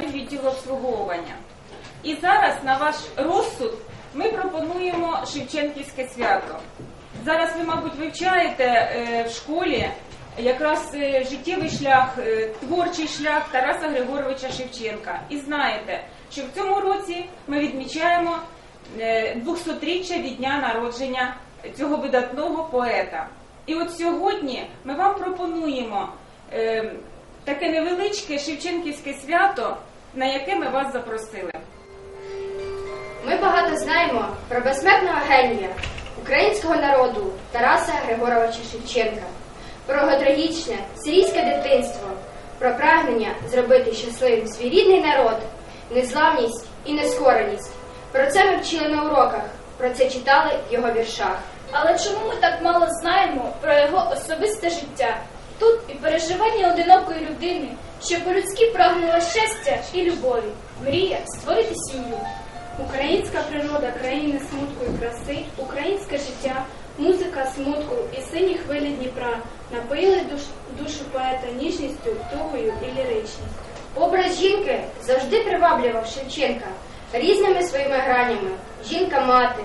залі відділу обслуговування. І зараз на ваш розсуд ми пропонуємо Шевченківське свято. Зараз ви, мабуть, вивчаєте е, в школі якраз е, життєвий шлях, е, творчий шлях Тараса Григоровича Шевченка. І знаєте, що в цьому році ми відмічаємо е, 200-річчя від дня народження цього видатного поета. І от сьогодні ми вам пропонуємо е, таке невеличке Шевченківське свято, на яке ми вас запросили. Ми багато знаємо про безсмертного генія українського народу Тараса Григоровича Шевченка, про його трагічне сирійське дитинство, про прагнення зробити щасливим свій рідний народ, незламність і нескореність. Про це ми вчили на уроках, про це читали в його віршах. Але чому ми так мало знаємо про його особисте життя? Тут і переживання одинокої людини, що по-людськи прагнула щастя і любові, мрія створити сім'ю. Українська природа країни смутку і краси, українське життя, музика смутку і сині хвилі Дніпра напоїли душ, душу поета ніжністю, тугою і ліричністю. Образ жінки завжди приваблював Шевченка різними своїми гранями: жінка-мати,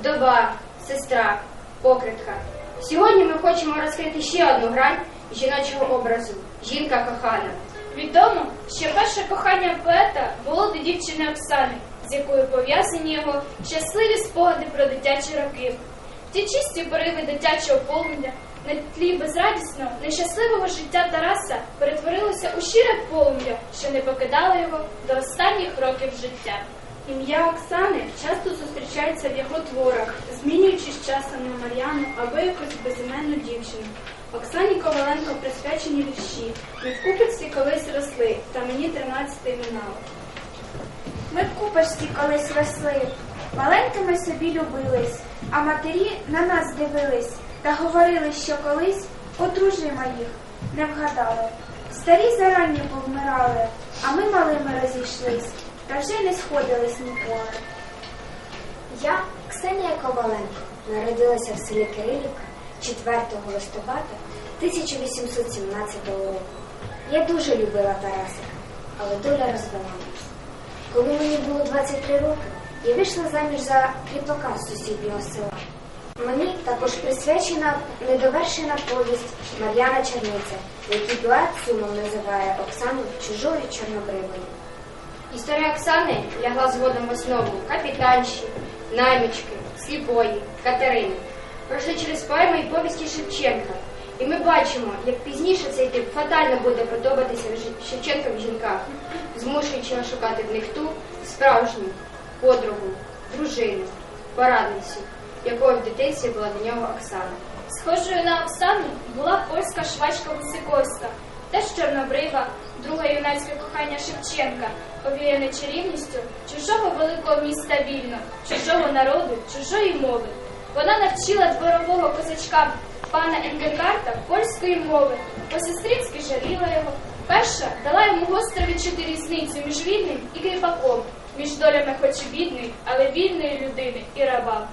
вдова, сестра, покритка. Сьогодні ми хочемо розкрити ще одну грань жіночого образу жінка кохана. Відомо, що перше кохання поета було до дівчини Оксани, з якою пов'язані його щасливі спогади про дитячі роки. В ті чисті пориви дитячого полум'я на тлі безрадісного, нещасливого життя Тараса перетворилося у щире полум'я, що не покидало його до останніх років життя. Ім'я Оксани часто зустрічається в його творах, змінюючись часом на Мар'яну або якусь безіменну дівчину. Оксані Коваленко присвячені вірші. Ми в купиці колись росли, та мені тринадцятий минало. Ми в купочці колись росли, маленькими собі любились, а матері на нас дивились та говорили, що колись одружимо їх, не вгадали. Старі зарані повмирали, а ми малими розійшлись, та вже не сходились ніколи. Я, Ксенія Коваленко, народилася в селі Кирилівка 4 листопада 1817 року. Я дуже любила Тарасика, але доля розвела нас. Коли мені було 23 роки, я вийшла заміж за кріпака з сусіднього села. Мені також присвячена недовершена повість Мар'яна Черниця, який поет сумом називає Оксану чужою чорнобривою. Історія Оксани лягла згодом в основу капітанші, наймички, сліпої, Катерини. Пройшли через поеми і повісті Шевченка. І ми бачимо, як пізніше цей тип фатально буде подобатися в Жи- Шевченка в жінках, змушуючи шукати в них ту справжню подругу, дружину, порадницю, якою в дитинстві була для нього Оксана. Схожою на Оксану була польська швачка Висиковська, теж чорнобрива, друге юнацьке кохання Шевченка, повіяне чарівністю чужого великого міста вільно, чужого народу, чужої мови. Вона навчила дворового козачка пана Енгекарта польської мови, по-сестринськи жаліла його. Перша дала йому гостро відчути різницю між вільним і кріпаком, між долями хоч і бідної, але вільної людини і раба.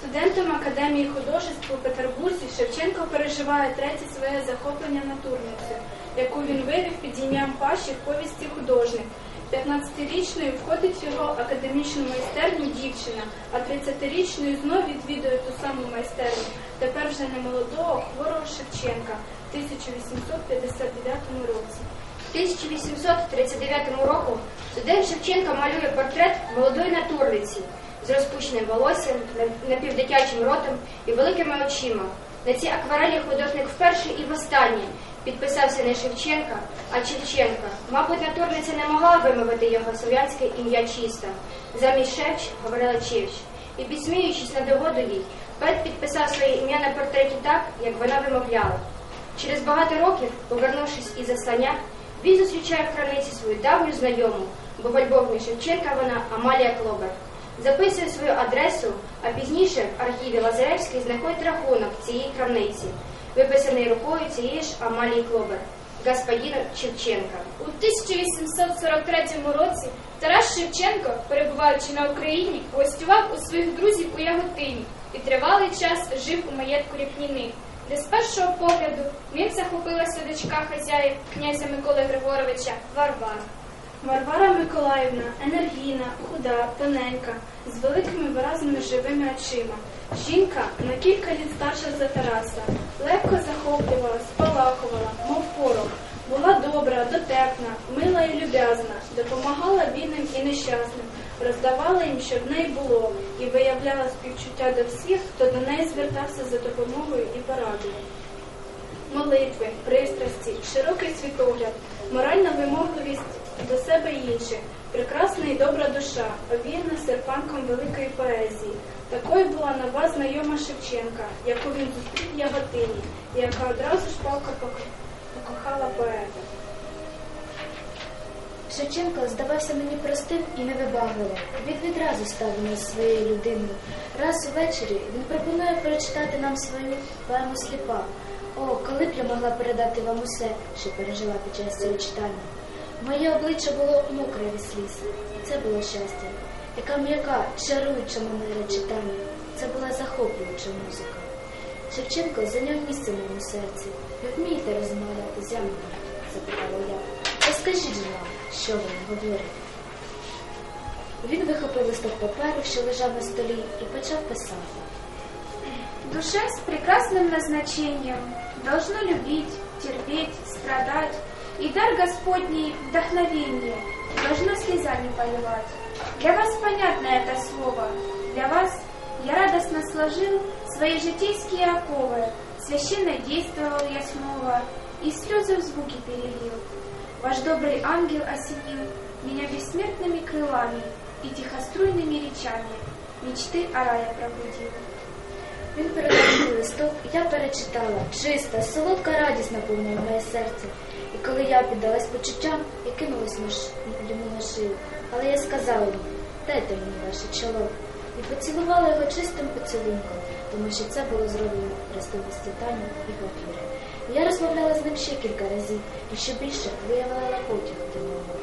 Студентом Академії художеств у Петербурзі Шевченко переживає третє своє захоплення натурницею, яку він вивів під ім'ям Паші в повісті художник. 15-річною входить в його академічну майстерню дівчина, а 30-річною знов відвідує ту саму майстерню, тепер вже не молодого, хворого Шевченка в 1859 році. В 1839 року студент Шевченка малює портрет молодої натурниці з розпущеним волоссям, напівдитячим ротом і великими очима. На цій акварелі художник вперше і востаннє підписався не Шевченка, а Чевченка. Мабуть, натурниця не могла вимовити його слов'янське ім'я чисто. Замість Шевч говорила Чевч. І підсміюючись на догоду їй, поет підписав своє ім'я на портреті так, як вона вимовляла. Через багато років, повернувшись із заслання, він зустрічає в крамниці свою давню знайому, бо в альбомі Шевченка вона Амалія Клобер. Записує свою адресу, а пізніше в архіві Лазаревський знаходить рахунок цієї крамниці, виписаний рукою цієї ж Амалії Клобер, господина Шевченка. У 1843 році Тарас Шевченко, перебуваючи на Україні, гостював у своїх друзів у Яготині і тривалий час жив у маєтку Ріпніни. де з першого погляду ним захопилася дочка хазяїв князя Миколи Григоровича Варвара. Варвара Миколаївна енергійна, худа, тоненька, з великими виразними живими очима. Жінка на кілька літ старша за Тараса, легко захоплювала, спалахувала, мов порох. Була добра, дотепна, мила і люб'язна, допомагала бідним і нещасним, роздавала їм, що в неї було, і виявляла співчуття до всіх, хто до неї звертався за допомогою і порадою. Молитви, пристрасті, широкий світогляд, моральна вимогливість до себе і інших, прекрасна і добра душа, обіяна серпанком великої поезії. Такою була нова знайома Шевченка, яку він зустрів Яготині, яка одразу ж палко покохала поета. Шевченко здавався мені простим і невибагливим. Він відразу став нас своєю людиною. Раз увечері він пропонує перечитати нам свою поему сліпа. О, коли б я могла передати вам усе, що пережила під час цього читання. Моє обличчя було мокре від сліз. Це було щастя. Яка м'яка, чаруюча манера читання. Це була захоплююча музика. Шевченко зайняв місце в моєму серці. Ви вмієте розмовляти з янголом? запитала я. Розкажіть нам, що вони говорять. Він вихопив листок паперу, що лежав на столі, і почав писати. Душа с прекрасным назначением должно любить, терпеть, страдать, и дар Господний вдохновение должно слезами поливать. Для вас понятно это слово, для вас я радостно сложил свои житейские оковы, священно действовал я снова, и слезы в звуки перелил. Ваш добрый ангел осенил меня бессмертными крылами и тихоструйными речами, мечты о рае пробудил. Він передав мені листок, я перечитала. Чиста, солодка радість наповнила моє серце. І коли я піддалась почуттям, я кинулась на ш... йому на шию. Але я сказала йому, дайте мені ваше чоло. І поцілувала його чистим поцілунком, тому що це було зроблено простим світанням і папіром. Я розмовляла з ним ще кілька разів і ще більше виявила потяг до нього.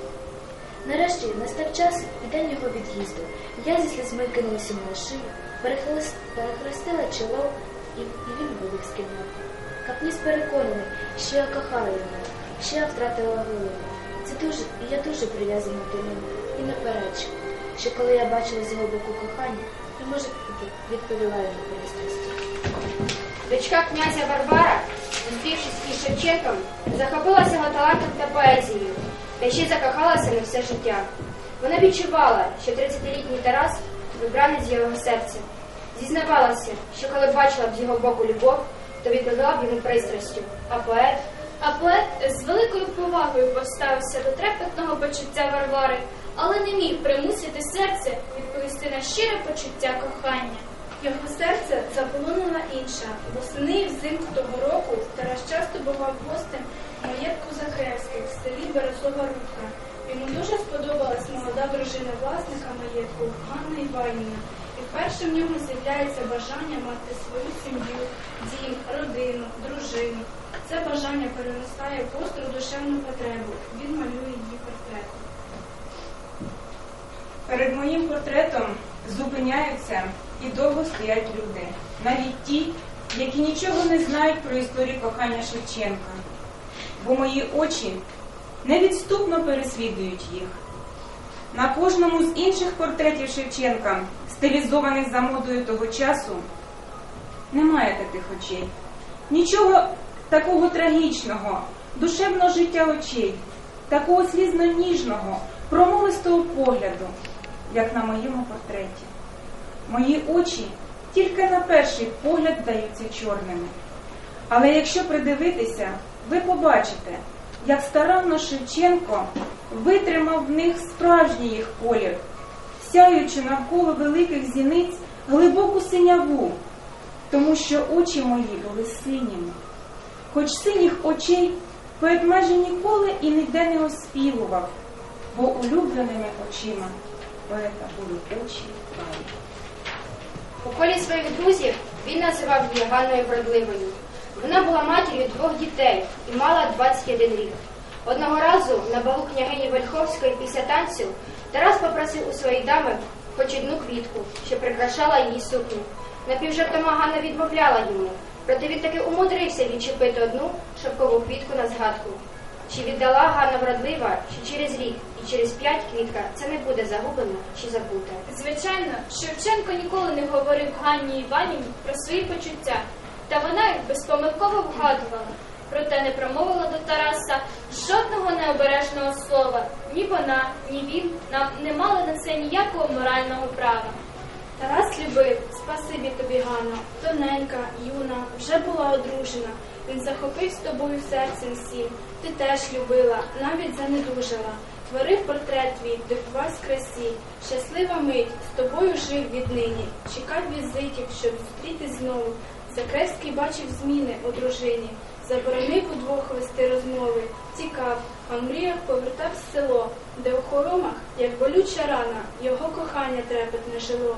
Нарешті настав час і день його від'їзду. Я зі слізьми кинулася на шию, перехрестила чоло, і, і він вибіг з кімнати. Капніс переконаний, що я кохаю його, що я втратила голову. Це дуже, і я дуже прив'язана до нього і не що коли я бачила з його боку кохання, я може відповіла йому пристрастю. Дочка князя Варвара, зустрівшись із Шевченком, захопилася його талантом та поезією, та ще закохалася на все життя. Вона відчувала, що 30-літній Тарас вибранець його серця. Зізнавалася, що коли бачила б з його боку любов, то відповіла б йому пристрастю. А поет А поет з великою повагою поставився до трепетного почуття Варвари, але не міг примусити серце відповісти на щире почуття кохання. Його серце заполонила інша. Восени і взимку того року Тарас часто бував гостем маєтку Захаревських в селі Березова Рудка. Йому дуже сподобалась молода дружина власника маєтку Ганна Іванівна. І вперше в ньому з'являється бажання мати свою сім'ю, дім, родину, дружину. Це бажання переростає в остру душевну потребу. Він малює її портрет. Перед моїм портретом зупиняються і довго стоять люди, навіть ті, які нічого не знають про історію кохання Шевченка, бо мої очі невідступно переслідують їх. На кожному з інших портретів Шевченка, стилізованих за модою того часу, немає таких очей. Нічого такого трагічного, душевного життя очей, такого слізно ніжного, промовистого погляду, як на моєму портреті. Мої очі тільки на перший погляд здаються чорними. Але якщо придивитися, ви побачите, як старанно Шевченко витримав в них справжній їх колір, сяючи навколо великих зіниць глибоку синяву, тому що очі мої були синіми. Хоч синіх очей поет майже ніколи і ніде не оспівував, бо улюбленими очима поета були очі Гаї. У колі своїх друзів він називав її Ганною Вродливою. Вона була матір'ю двох дітей і мала 21 рік. Одного разу на балу княгині Вольховської після танцю Тарас попросив у своєї дами хоч одну квітку, що прикрашала її сукню. Напівжартома Ганна відмовляла йому, Проте він таки умудрився відчепити одну шовкову квітку на згадку. Чи віддала Ганна вродлива, чи через рік і через п'ять квітка це не буде загублено чи забуте. Звичайно, Шевченко ніколи не говорив Ганні Іванівні про свої почуття, та вона їх безпомилково вгадувала. Проте не промовила до Тараса жодного необережного слова. Ні вона, ні він нам не мали на це ніякого морального права. Тарас любив, спасибі тобі, Ганно, тоненька, юна, вже була одружена. Він захопився тобою серцем всім. Ти теж любила, навіть занедужала. Творив портрет твій, дивувась красі. Щаслива мить, з тобою жив віднині. Чекав візитів, щоб зустріти знову. Закревський бачив зміни у дружині. Заборонив удвох вести розмови. Тікав, а в мріях повертав в село, де у хоромах, як болюча рана, його кохання трепетне жило.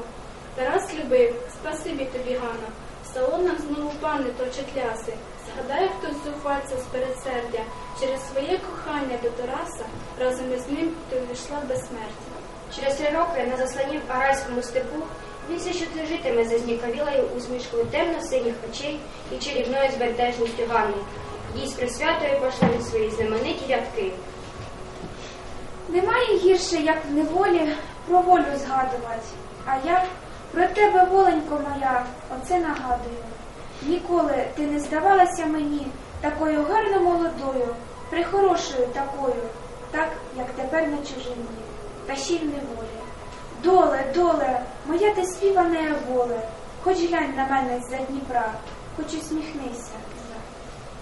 Тарас любив, спасибі тобі, Ганна. В салонах знову пани точать ляси. Згадає хтось зухвальця з передсердя. Через своє кохання до Тараса разом із ним ти увійшла в безсмертя. Через три роки на засланні в Арайському степу він все ще житиме за зніковілою усмішкою темно-синіх очей і чарівною збентежністю Ганни. Їй з присвятою пошлали свої знамениті рядки. Немає гірше, як в неволі про волю згадувати. А я про тебе, воленько моя, оце нагадую. Ніколи ти не здавалася мені такою гарно молодою, прихорошою такою, так, як тепер на чужині, та ще й в неволі. Доле, доле, моя ти співане воле, хоч глянь на мене з-за Дніпра, хоч усміхнися.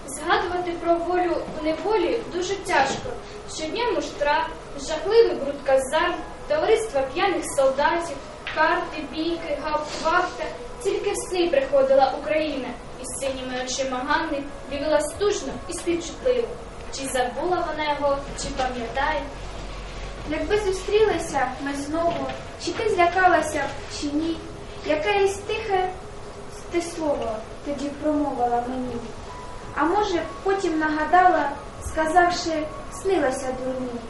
Згадувати про волю у неволі дуже тяжко. Щодня муштра, жахливий бруд казарм, товариства п'яних солдатів, карти, бійки, гауптвахта. Тільки в сни приходила Україна, із синіми очима Ганни дивила стужно і співчутливо. Чи забула вона його, чи пам'ятає? Якби зустрілися ми знову, чи ти злякалася чи ні, якесь тихе ти слово тоді промовила мені. А може, потім нагадала, сказавши, снилася дурні.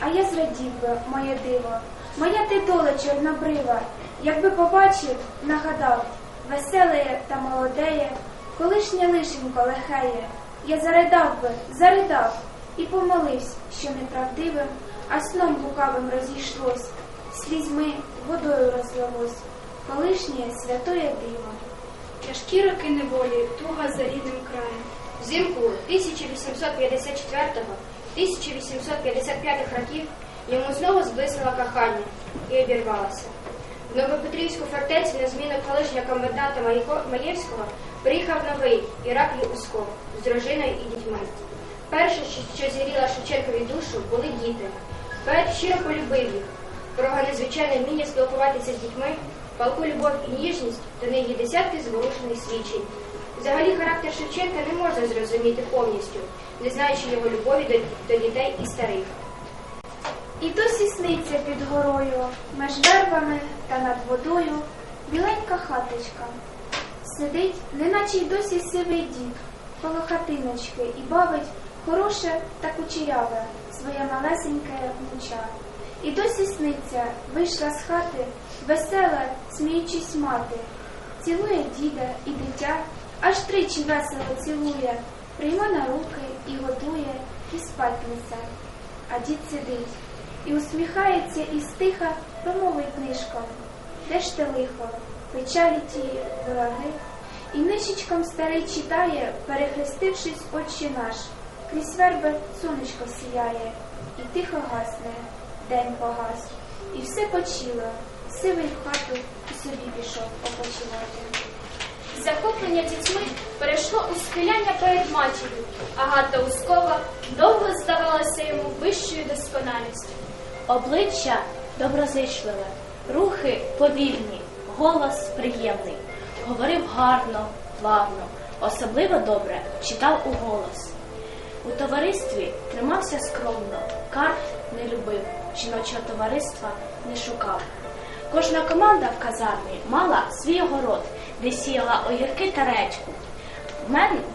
А я зрадів би, моє диво, моя ти доле чорнобрива, якби побачив, нагадав, веселеє та молодеє, колишнє лишенько лихеє. Я заридав би, заридав і помолився, що неправдивим, а сном лукавим розійшлось, слізьми водою розлилось, колишнє святоє диво. Тяжкі роки неволі, туга за рідним краєм. Взимку 1854-1855 років йому знову зблиснуло кохання і обірвалося. Новопетрівську фортецю на зміну колишнього коменданта Маєвського приїхав новий Іраклій Усков з дружиною і дітьми. Перше, що- зігріло Шевченкові душу, були діти. Поет щиро полюбив їх. Про його незвичайне вміння спілкуватися з дітьми, палку любов і ніжність до них є десятки зворушених свідчень. Взагалі характер Шевченка не можна зрозуміти повністю, не знаючи його любові до дітей і старих. І досі сниться під горою, меж вербами та над водою, біленька хаточка. Сидить, неначе й досі сивий дід, коло хатиночки і бавить хороше та кучеряве своє малесеньке внуча. І досі сниться, вийшла з хати, весела, сміючись мати, цілує діда і дитя, аж тричі весело цілує, прийме на руки і годує, і спать несе. А дід сидить і усміхається і стиха промовить нишком. Де ж те лихо, печалі ті вороги? І нишечком старий читає, перехрестившись отче наш. Крізь верби сонечко сіяє, і тихо гасне, день погас. І все почило, сивий в хату і собі пішов опочивати. Захоплення дітьми перейшло у схиляння перед матір'ю. Агата Ускова довго здавалася йому вищою досконалістю. Обличчя доброзичливе, рухи повільні, голос приємний. Говорив гарно, плавно, особливо добре читав у голос. У товаристві тримався скромно, карт не любив, жіночого товариства не шукав. Кожна команда в казармі мала свій огород, де сіяла огірки та редьку.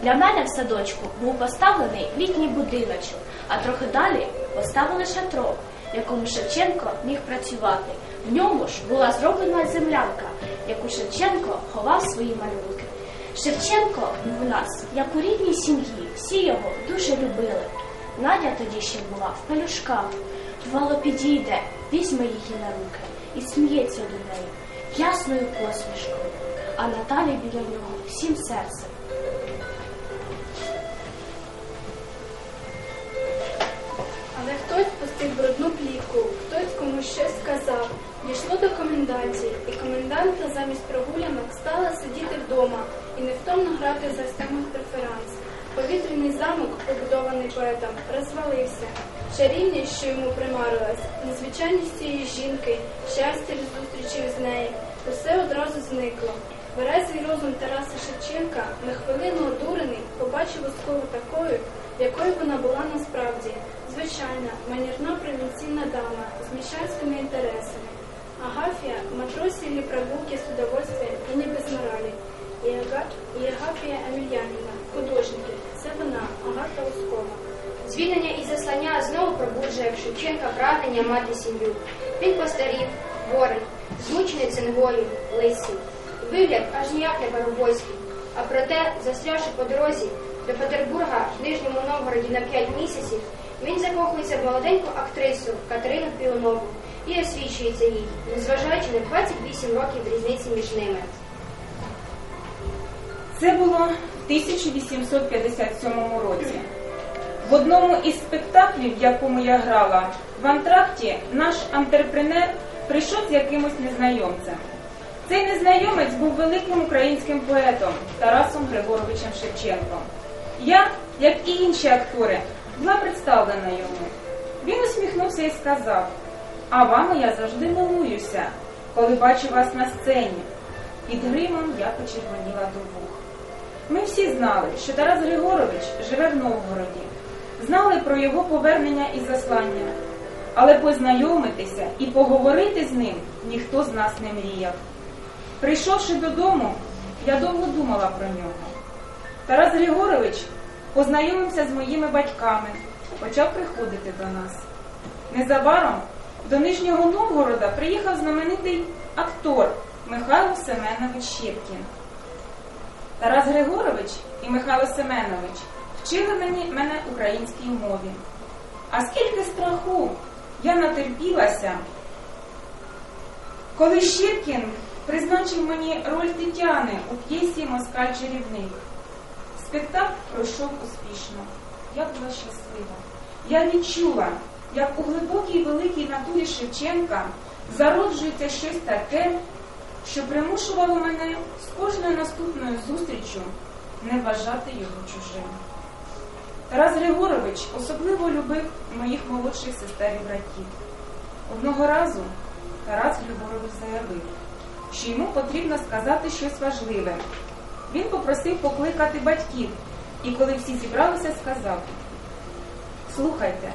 Для мене в садочку був поставлений літній будиночок, а трохи далі поставили шатро, якому Шевченко міг працювати. В ньому ж була зроблена землянка, яку Шевченко ховав свої малюнки. Шевченко був у нас, як у рідній сім'ї, всі його дуже любили. Надя тоді ще була в пелюшках. Бувало, підійде, візьме її на руки і сміється до неї ясною посмішкою, а Наталі біля нього всім серцем. Пустив брудну плівку, хтось комусь щось сказав. Дійшло до комендантії, і комендантка замість прогулянок стала сидіти вдома і невтомно грати за стемах преферанс. Повітряний замок, побудований поетом, розвалився. Чарівність, що йому примарилась, незвичайність цієї жінки, щастя від зустрічі з нею, усе одразу зникло. Березий розум Тараса Шевченка, на хвилину одурений, побачив Ускову такою, якою вона була насправді. Звичайна, манірна провінційна дама з міщанськими інтересами. Агафія – матросі или прогулки с удовольствием і не без моралі. І, Ага... і Агафія Амельянівна, художники. Це вона, Агата Ускова. Звільнення і заслання знову пробуджує в Шевченка прагнення мати сім'ю. Він постарів, хворий, змучений цингою, лисий. Вигляд аж ніяк не баробойський. А проте, застрявши по дорозі до Петербурга в Нижньому Новгороді на 5 місяців, він закохується в молоденьку актрису Катерину Піонову і освічується їй, незважаючи на 28 років різниці між ними. Це було в 1857 році. В одному із спектаклів, в якому я грала, в антракті наш антрепренер прийшов з якимось незнайомцем. Цей незнайомець був великим українським поетом Тарасом Григоровичем Шевченком. Я, як і інші актори, була представлена йому. Він усміхнувся і сказав: А вами я завжди милуюся, коли бачу вас на сцені. Під гримом я почервоніла до вух. Ми всі знали, що Тарас Григорович живе в Новгороді, знали про його повернення і заслання, але познайомитися і поговорити з ним ніхто з нас не мріяв. Прийшовши додому, я довго думала про нього. Тарас Григорович познайомився з моїми батьками, почав приходити до нас. Незабаром до Нижнього Новгорода приїхав знаменитий актор Михайло Семенович Щепкін. Тарас Григорович і Михайло Семенович вчили мені мене українській мові. А скільки страху я натерпілася, коли Щепкін призначив мені роль Тетяни у п'єсі Москаль чарівник. Спектакль пройшов успішно. Я була щаслива. Я відчула, як у глибокій великій натурі Шевченка зароджується щось таке, що примушувало мене з кожною наступною зустрічю не вважати його чужим. Тарас Григорович особливо любив моїх молодших сестер і братів. Одного разу Тарас Григорович заявив, що йому потрібно сказати щось важливе. Він попросив покликати батьків, і коли всі зібралися, сказав: Слухайте,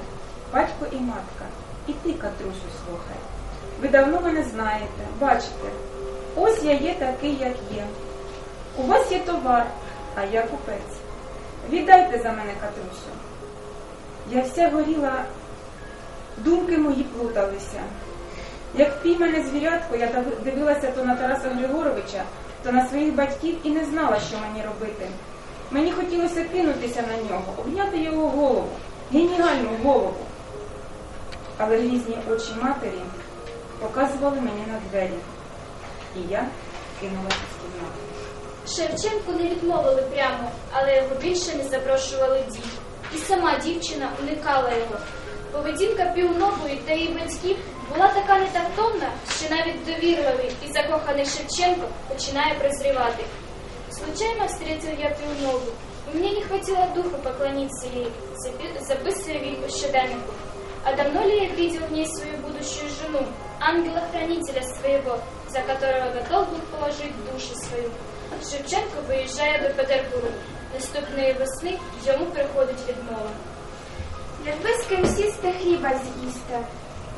батько і матка, і ти, Катрусю, слухай. Ви давно мене знаєте, бачите, ось я є такий, як є. У вас є товар, а я купець. Віддайте за мене, Катрусю. Я вся горіла, думки мої плуталися. Як впіймане звірятко, я дивилася то на Тараса Григоровича, то на своїх батьків і не знала, що мені робити. Мені хотілося кинутися на нього, обняти його голову, геніальну голову. Але грізні очі матері показували мені на двері, і я кинулася з кімнати. Шевченку не відмовили прямо, але його більше не запрошували дій. І сама дівчина уникала його. Поведінка Півнової та її батьків була така нетактовна, що навіть довірливий і закоханий Шевченко починає прозрівати. Случайно встретил я Пивнову, и мне не хватило духа поклониться ей, записывая в щоденнику. А давно ли я видел в ней свою будущую жену, ангела-хранителя своего, за которого готов был положить душу свою? Шевченко виїжджає до Петербургу. Наступної весни йому приходить відмова. Якби з ким сісти хліба з'їсти,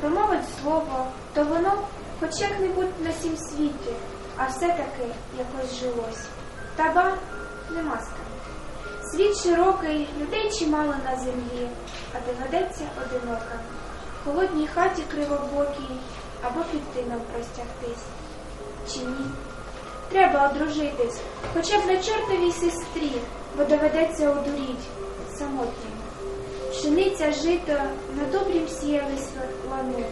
промовить слово, то воно хоч як-небудь на сім світі, а все-таки якось жилось. Та ба нема з. Світ широкий, людей чимало на землі, а доведеться одинока. В холодній хаті кривобокій або під тином простягтись. Чи ні? треба одружитись, хоча б на чортовій сестрі, бо доведеться одуріть самотнім. Пшениця жито на добрім сіялись лану,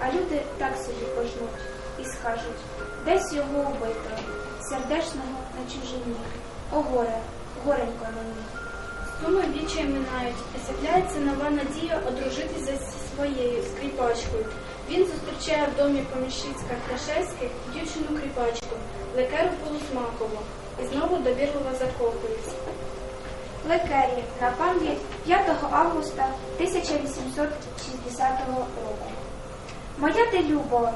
а люди так собі пожнуть і скажуть, десь його убито, сердешного на чужині. О горе, горенько мені. Суми вічі минають, з'являється нова надія одружитися зі своєю скріпачкою. Він зустрічає в домі поміщицька Крашевських дівчину кріпачку, лекеру Полусмакову, і знову довірливо закохується. Лекері на пам'ять 5 августа 1860 року. Моя ти любо,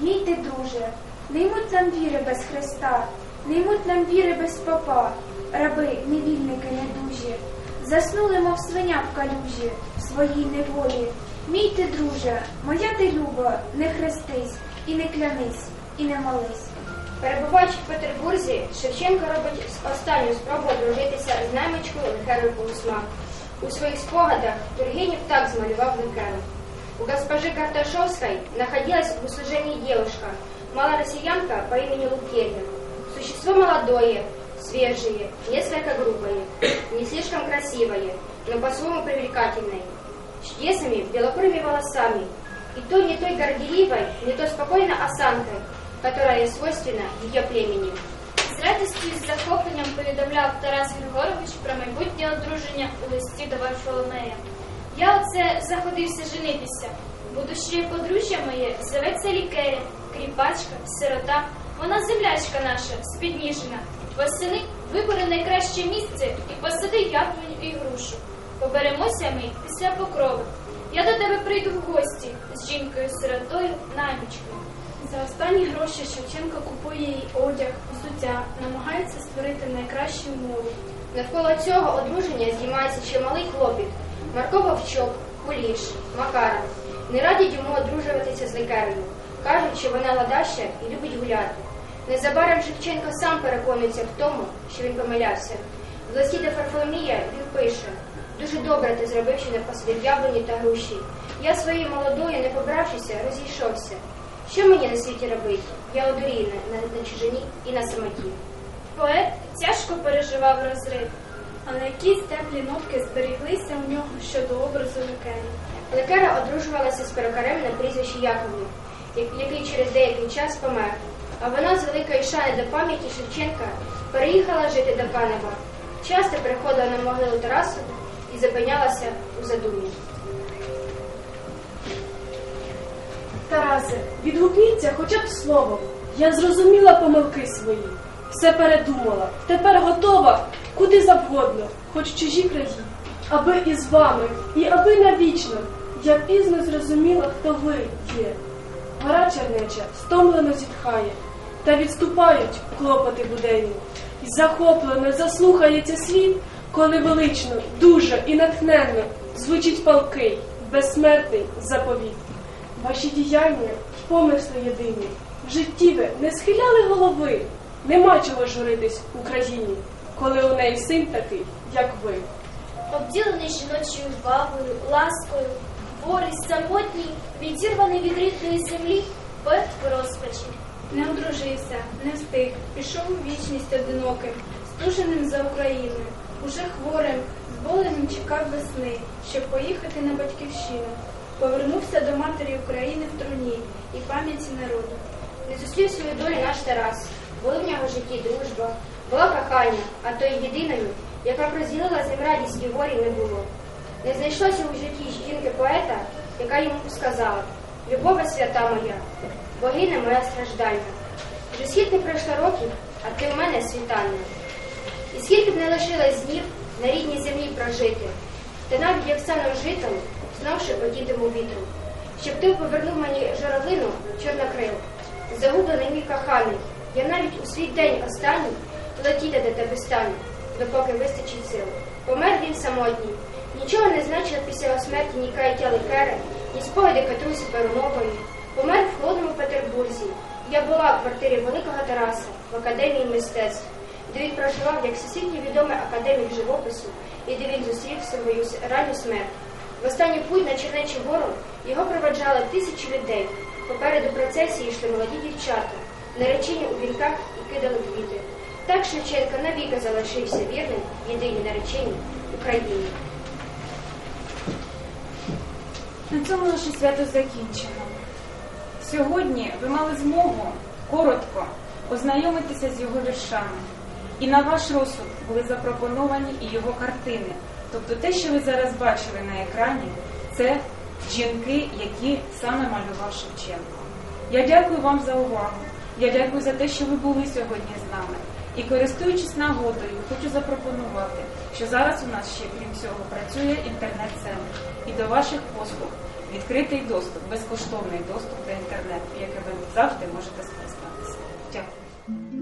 мій ти друже, не ймуть нам віри без Христа, не ймуть нам віри без попа, раби, невільники недужі, заснули, мов свиня в калюжі, в своїй неволі. Мій ти друже, моя ти люба, не хрестись, і не клянись, і не молись. Перебуваючи в Петербурзі, Шевченко робить останню спробу одружитися з наймичкою Лекерою Полусмак. У своїх спогадах Тургенев так змалював Лекеру. У госпожи Карташовской находилась в услужении девушка, малороссиянка по имени Лукерья. Существо молодое, свежее, несколько грубое, не слишком красивое, но по-своему привлекательное, с чудесными белокурыми волосами, и то не той горделивой, не то спокойной осанкой, которая свойственна ее племени. З радістю і з захопленням повідомляв Тарас Григорович про майбутнє одруження у листі до Варфоломея. Я оце заходився женитися. Будуще подружжя моє зветься лікеря, кріпачка, сирота. Вона землячка наша, спідніжена. Восени вибери найкраще місце і посади яблуню і грушу. Поберемося ми після покрови. Я до тебе прийду в гості з жінкою-сиротою наймічкою. За останні гроші Шевченко купує їй одяг, взуття, намагається створити найкращі умови. Навколо цього одруження знімається чималий хлопіт. Марко Вовчок, Куліш, Макаров. Не радять йому одружуватися з лікарнею. Кажуть, що вона ладаща і любить гуляти. Незабаром Шевченко сам переконується в тому, що він помилявся. В листі до Фарфоломія він пише Дуже добре ти зробив, що не посадив яблуні та груші. Я своєю молодою, не побравшися, розійшовся. Що мені на світі робити? Я одурію на, на, чужині і на самоті. Поет тяжко переживав розрив. Але якісь теплі нотки зберіглися у нього щодо образу Лікері. Лекера одружувалася з перукарем на прізвище Яковлів, який через деякий час помер. А вона з великої шани до пам'яті Шевченка переїхала жити до Канева. Часто приходила на могилу Тарасу і зупинялася у задумі. Тарасе, відгукніться хоча б словом. Я зрозуміла помилки свої, все передумала. Тепер готова куди завгодно, хоч чужі краї. Аби із вами, і аби навічно. Я пізно зрозуміла, хто ви є. Гора чернеча стомлено зітхає, та відступають клопоти буденні. І захоплено заслухається світ, коли велично, дуже і натхненно звучить палкий, безсмертний заповіт. Ваші діяння помисли єдині. В житті ви не схиляли голови. Нема чого журитись Україні, коли у неї син такий, як ви. Обділений жіночою вагою, ласкою, хворий, самотній, відірваний від рідної землі, поет в розпачі. Не одружився, не встиг, пішов у вічність одиноким, стуженим за Україною. Уже хворим, з болем чекав весни, щоб поїхати на батьківщину. Повернувся до матері України в труні і пам'яті народу. Не зустрів свою долю наш Тарас. Були в нього в житті дружба, була кохання, а то й єдиною, яка б розділила з ним радість і горі не було. Не знайшлося у житті жінки поета, яка йому сказала Любове свята моя, богиня моя страждальна. Вже скільки пройшло років, а ти у мене світальна. І скільки б не лишилось днів на рідній землі прожити, та навіть як стану житом, знов шепотітиму вітру, щоб ти повернув мені журавлину чорнокрил. Загублений мій коханий, я навіть у свій день останній летіти до тебе стану, допоки вистачить сил. Помер він самотній. Нічого не значило після його смерті ні каяття ликера, ні спогади Катрусі Перунової. Помер в холодному Петербурзі. Я була в квартирі Великого Тараса в Академії мистецтв, де він проживав як всесвітньо відомий академік живопису і де він зустрів свою ранню смерть. В останній путь на Чернечу гору його проведжали тисячі людей. Попереду процесії йшли молоді дівчата, наречені у вінках і кидали квіти. Так Шевченко навіки залишився вірним єдиній нареченій Україні. На цьому наше свято закінчено. Сьогодні ви мали змогу коротко ознайомитися з його віршами. І на ваш розсуд були запропоновані і його картини. Тобто те, що ви зараз бачили на екрані, це жінки, які саме малював Шевченко. Я дякую вам за увагу. Я дякую за те, що ви були сьогодні з нами. І користуючись нагодою, хочу запропонувати, що зараз у нас ще крім всього працює інтернет-центр. І до ваших послуг відкритий доступ, безкоштовний доступ до інтернету, який ви завжди можете скористатися. Дякую.